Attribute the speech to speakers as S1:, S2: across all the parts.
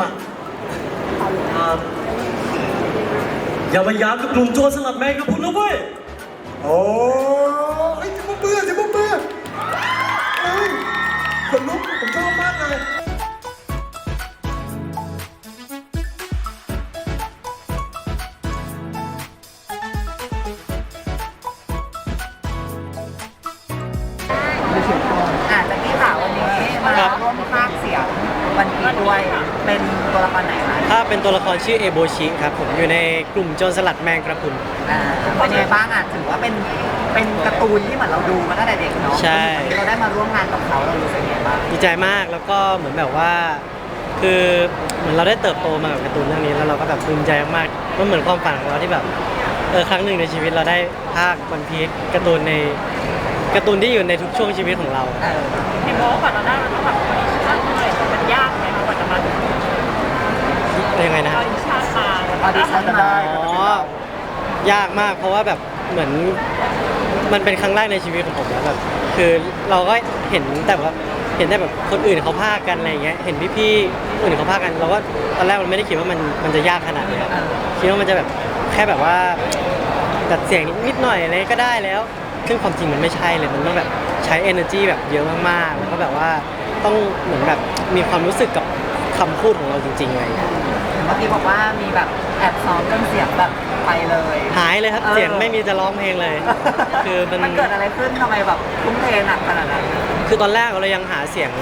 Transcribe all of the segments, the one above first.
S1: มาอ่าอย่ามาย้ำกับกลุ่มโจรสลัดแมงกับคุณนะเว้ย
S2: โอ้ยจะมาเบื่อจะมาเบื่อเฮ้ยคนลุกผมชอบมากเลย
S3: อาจจะพี่ค่ะวันนี้มา
S4: ครับ
S3: ร่วมภาคเสียง วันพีด้วย เป็นตัวละครไหนคะ
S4: ถ้าเป็นตัวละครชื่อเอโบชิครับผมอยู่ในกลุ่มโจรสลัดแมงกระพรุน
S3: อ่าเป็นยังไงบ้างอะถือว่าเป็นเป็นการ์ตูนที่เหมือนเราดูมาตั้งแต่เด็กเนาะ
S4: ใช่
S3: วันนี้เราได้มาร่วมงานกับเขาเรารู้สึกยังไงบ้าง
S4: ดีใจมากแล้วก็เหมือนแบบว่า คือเหมือนเราได้เติบโตมากับการ์ตูนเรื่องนี้แล้วเราก็แบบภูมิใจมากๆมันเหมือนความฝันของเราที่แบบเออครั้งหนึ่งในชีวิตเราได้ภาควันพีชการ์ตูนในการ์ตูนที่อยู่ในทุกช่วงชีวิตของเรา
S3: เออ
S5: เห็นบอกว่าก่อนเราได้มันต้องแบบ ออดิชั่นมาอ๋อ
S4: ยากมากเพราะว่าแบบเหมือนมันเป็นครั้งแรกในชีวิตของผมแล้วแบบคือเราก็เห็นแต่ว่าเห็นแต่แบบคนอื่นเขาพากกันอะไรเงี้ยเห็นพี่ๆคนอื่นเขาพากกัน เราก็ตอนแรกมันไม่ได้คิดว่ามันมันจะยากขนาดนี้คิดว่ามันจะแบบแค่แบบว่าดัดเสียงนิดหน่อยอะไรก็ได้แล้วซึ่งความจริงมันไม่ใช่เลยมันต้องแบบใช้ energy แบบเยอะมากๆแล้วก็แบบว่าต้องเหมือนแบบมีความรู้สึกกับคำพูดของเราจริงๆอะไรอย่างเงี้ย
S3: เมื่อกี้บอกว่ามีแบบ แอบซ้อมจนเสียงแบบไปเลย
S4: หายเลยครับ
S3: เออ
S4: เสียงไม่มีจะร้องเพลงเลย คือมัน
S3: มันเกิดอะไรขึ้นทำไมแบบทุ่มเทหนักขนาดนั้น
S4: คือตอนแรกเรายังหาเสียง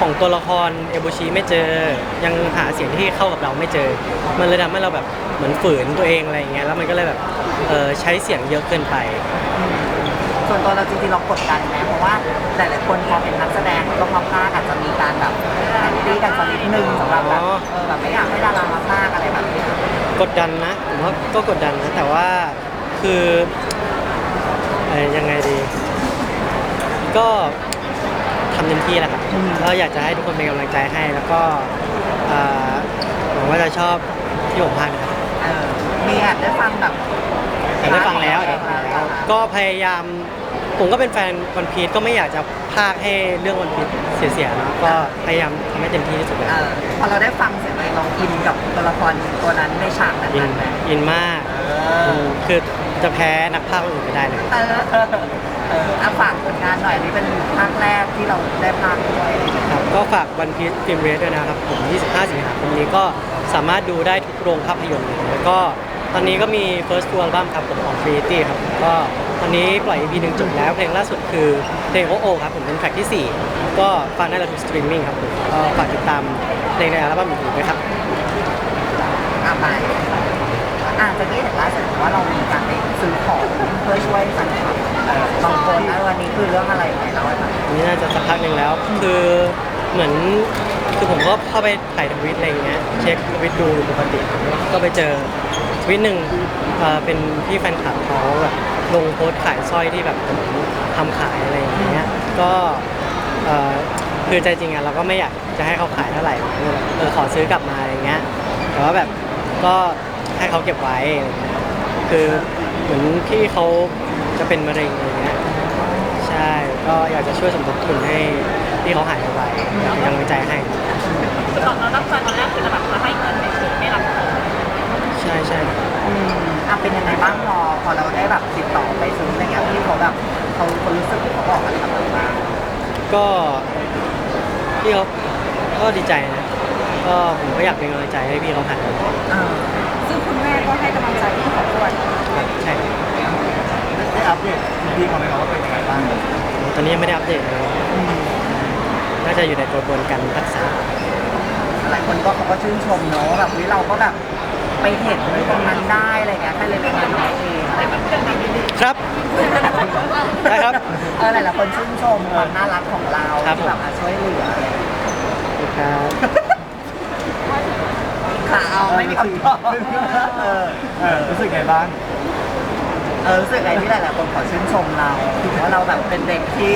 S4: ของตัวละครเอโบชิไม่เจอ ยังหาเสียงที่เข้ากับเราไม่เจอ มันเลยทำให้เราแบบเหมือนฝืนตัวเองอะไรอย่างเงี้ยแล้วมันก็เลยแบบเออใช้เสียงเยอะเกินไป
S3: ส่วนตัวเราจริงๆเรากดดันไหมเพราะว่าหลายๆคนพอเป็นนักแสดงต้องมาพากย์อาจจะมีการแบบแอนตี้กันสักนิดนึงสำหรับแบบ
S4: อ๋อ
S3: เอ กด
S4: ดันนะผมว่าก็กดดันนะแต่ว่าคือเอ่อยังไงดี ก็ทำเต็มที่แหละครับเราอยากจะให้ทุกคนเป็นกำลังใจให้แล้วก็เอ่อหวังว่าจะชอบที่ผมพากย์นะครับ
S3: เออมีแอบได้ฟังแบบ
S4: แต่ได้ฟังแล้วได้ฟังแล้ว ก็พยายามผมก็เป็นแฟนวันพีชก็ไม่อยากจะพากย์ให้เรื่องวันพีชเสียๆเนอะก็พยายามทำให้เต็มที่ที่สุดเลย
S3: เออพอเราได้ฟังเสียง เลยเราอินกับตัวละครตัวนั้นในฉากนั้น
S4: อิน
S3: ไหม
S4: อินมาก
S3: เออ
S4: คือจะแพ้นักพากย์คนอื่นไม่ได้เลย
S3: เออเออเอออะฝากผลงานหน่อยนี่เป็นภาคแรกที่เราได้ภาคด้วย
S4: ครับก็ฝากวันพี e ฟิล์มเรสด้วยนะครับ ผม 25 สิงหาคมนี้ก็สามารถดูได้ทุกโรงภาพยนตร์เลยแล้วก็ตอนนี้ก็มี first full album ครับผมของ Trinity ครับก็ตอนนี้ปล่อย EP หนึ่งจบแล้ว เพลงล่าสุดคือเพลงโอโอครับผมเป็นแทร็กที่ 4 ก็ฟังได้แล้วทุกสตรีมมิ่งครับผมก็ฝากติดตาม เพลงในอัลบั้มอื่นๆด้วยครับ
S3: อะไปอะจะนี่เห็นล่าสุดว่าเรามีการไปซื้อของเพื่อช่วยแฟนคลับเออบางคนนะวันนี้คือเรื่องอะไรไหนเล่าให้ฟัง
S4: อันนี้น่าจะสักพักหนึ่งแล้วคือเหมือนคือผมก็เข้าไปถ่ายทวิตอะไรอย่างเงี้ยเช็คทวิตดูปกติ ก็ไปเจอทวิตหนึ่งเอ่อเป็นพี่แฟนคลับเขาแบบลงโพสต์ขายสร้อยที่แบบผมทำขายอะไรอย่างเงี้ยก็เอ่อ คือใจจริงอะเราก็ไม่อยากจะให้เขาขายเท่าไหร่เออขอซื้อกลับมาอะไรเงี้ยแต่ว่าแบบก็ให้เขาเก็บไว้อะไรเงี้ยคือเหมือนพี่เขาจะเป็นมะเร็งอะไรเงี้ยใช่ก็อยากจะช่วยสมทบทุนให้ที่เขาหายไปอยากเป็นกำลังใจให้
S5: คือตอนเราตั้งใจตอนแรกคือจะแบบมาให้เงินในส่วนไม่รับของ
S4: ใช่ใช่
S3: อืมอะเป็นยังไงบ้างพอพอเราได้แบบติดต่อไปซื้ออะไรเงี้ยพี่เขาแบบเขาเขารู้สึกเขาบอกอะไรกับเราบ้าง
S4: ก็ พี่เขาก็ดีใจนะก็ผมก็อยากเป็นกำลังใจให้พี่เขาหาย
S3: เออซึ่งคุณแม่ก็ให้กำลังใจพี่เขาด้วย
S4: ครับใช่
S2: ได้อัปเดตพี่เขาไหมครับว่าเป็นยังไงบ้าง
S4: ตอนนี้ยังไม่ได้อัปเดตเลยน่าจะอยู่ในกระบวนการรักษา
S3: หลายคนก็เขาก็ชื่นชมเนาะแบบวิเราก็แบบไปเห็นตรงนั้นได้อะไรเงี้ยแค่เล็กๆน้อยๆเองอะไรแบบนี้
S4: ครับได้ครับ
S3: เออหลายๆคนชื่นชมความน่ารักของเรา
S4: ครับ
S3: ที่แบบมาช่วยเหลือ
S4: ครับ
S3: ค่ะเอาไม่มีคำตอบเออ
S2: เออรู้สึกไงบ้าง
S3: เออรู้สึกไงที่หลายๆคนขอชื่นชมเราว่าเราแบบเป็นเด็กที่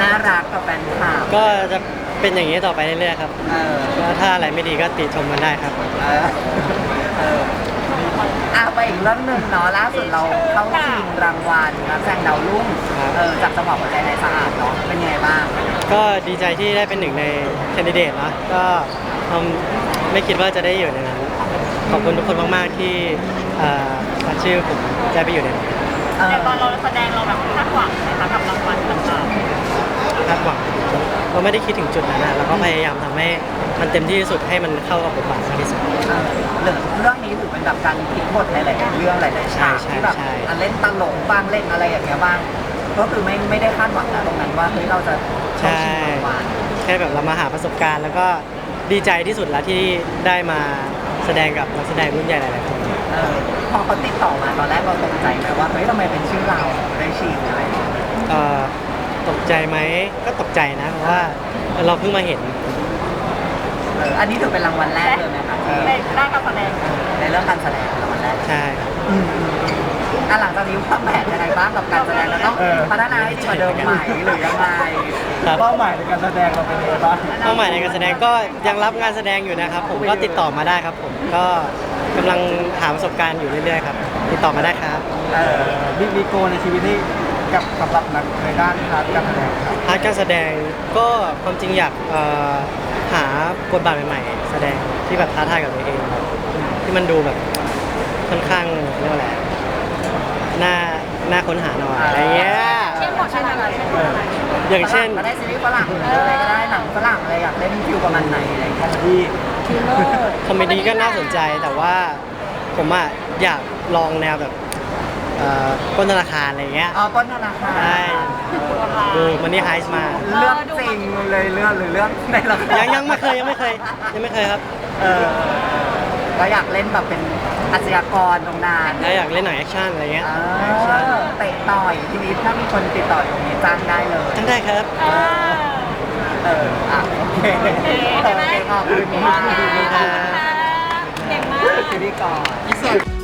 S3: น่ารักกับแฟนคลับ
S4: ก็จะเป็นอย่างนี้ต่อไปเรื่อยๆครับ
S3: เออ
S4: ก็ถ้าอะไรไม่ดีก็ติชมกันได้ครับ
S3: เออเอออะไปอีกเรื่องหนึ่งเนาะล่าสุดเราเข้าชิงรางวัลนักแสดงดาวรุ่ง
S4: ครับ
S3: เออจากจังหวัดหัวใจในสะอาดเนาะเป็นยังไงบ้าง
S4: ก็ดีใจที่ได้เป็นหนึ่งในแคนดิเดตนะก็ทำไม่คิดว่าจะได้อยู่ในนั้น ขอบคุณทุกคนมาก ๆ ที่เอ่อเอาชื่อผมได้ไปอยู่ในนั้น
S3: เออ
S5: แต่ตอนเราแสดงเราแบบคาดหวังนะคะกับรางวัลต่าง
S4: คาดหวังเราไม่ได้คิดถึงจุดนั้นนะเราก็พยายามทำให้มันเต็มที่ที่สุดให้มันเข้ากับบทบาทมากที่สุด
S3: เออเรื่องเรื่องนี้ถือเป็นแบบการพลิกบทหลายๆเรื่องหลายๆฉาก
S4: ใช่ใช่
S3: ที่แบบ
S4: ใช่
S3: อะเล่นตลกบ้างเล่นอะไรอย่างเงี้ยบ้าง ก็คือไม่ไม่ได้คาดหวังนะตรงนั้นว่าเฮ้ยเราจะเข้า
S4: ใช่
S3: ชิงรางวัล
S4: แค่แบบเรามาหาประสบการณ์ แล้วก็ดีใจที่สุดแล้วที่ได้มาแสดงกับนักแสดงรุ่นใหญ่หลายๆคน
S3: เออพอเขาติดต่อมาตอนแรกเราตกใจไหมว่าเฮ้ยทำไมเป็นชื่อเราได้ชิงอะไรอย่างเงี้ย
S4: เอ่อตกใจไหมก็ตกใจนะเพราะว่าเราเพิ่งมาเห็น
S3: เอออันนี้ถือเป็นรางวัลแรกเลยไหมคะ
S5: ๆ
S3: ที่
S5: ในด้านการแสดง
S3: ในเรื่องการแสดงรางวัลแรก
S4: ใช่ครับ
S3: อืม อะหลังจากนี้วางแผนยังไงบ้างกับการแสดงเราต้องพัฒนาให้ดีกว่าเดิมไหมหรือยังไง
S4: ครับ
S2: เป้าหมายในการแสดงเราเป็นยังไงบ้าง
S4: เป้าหมายในการแสดงก็ยังรับงานแสดงอยู่นะครับ ผมก็ติดต่อมาได้ครับ ผมก็กำลังหาประสบการณ์อยู่เรื่อยๆครับ ติดต่อมาได้ครับ
S3: เออ
S2: มีมีโกในชีวิตนี่กับสำหรับนักในด้านพาร์ทการแสดงครับ
S4: พาร์ทการแสดงก็ความจริงอยากเอ่อหาบทบาทใหม่ๆ แสดงที่แบบท้าทายกับตัวเองแบบที่มันดูแบบค่อนข้างเรียกว่าอะไร น่าน่าค้นหาหน่อยอะไรเงี้ย
S5: เช่นบทอะไรเช่นบทอะไร
S4: อย่างเช่น
S3: ก็ได้ซีรีส์ฝรั่งหรืออะไรก็ได้หนังฝรั่งอะไรอยากเล่นฟิวประมาณไหนอะไรอย่างเงี้ย
S2: ที่
S3: คิลเลอร์
S4: คอมเมดี้ก็น่าสนใจแต่ว่าผมอะอยากลองแนวแบบเอ่อปล้นธนาคารอะไรเงี้ย
S3: อ๋อปล้นธนาคาร
S4: ใช่ดูมันนี่ไฮส์มา
S3: เรื่องจริงเลยเรื่องหรือเรื่องในละคร
S4: ยังยังไม่เคยยังไม่เคยยังไม่เคยครับ
S3: เออก็อยากเล่นแบบเป็น อาชญากรตรงนาน
S4: แล้วอยากเล่นหนังแอคชั่นอะไรเงี้ย
S3: อ่าเตะต่อยทีนี้ถ้ามีคนติดต่อตรงนี้จ้างได้เลย
S4: ทั้งได้ครับ
S5: อ่า
S3: เอออะโอเค
S5: โอเคใช่ไหม
S3: ขอบคุณมาก
S5: ขอบคุณค่ะ เก่งมาก
S3: พิธีกร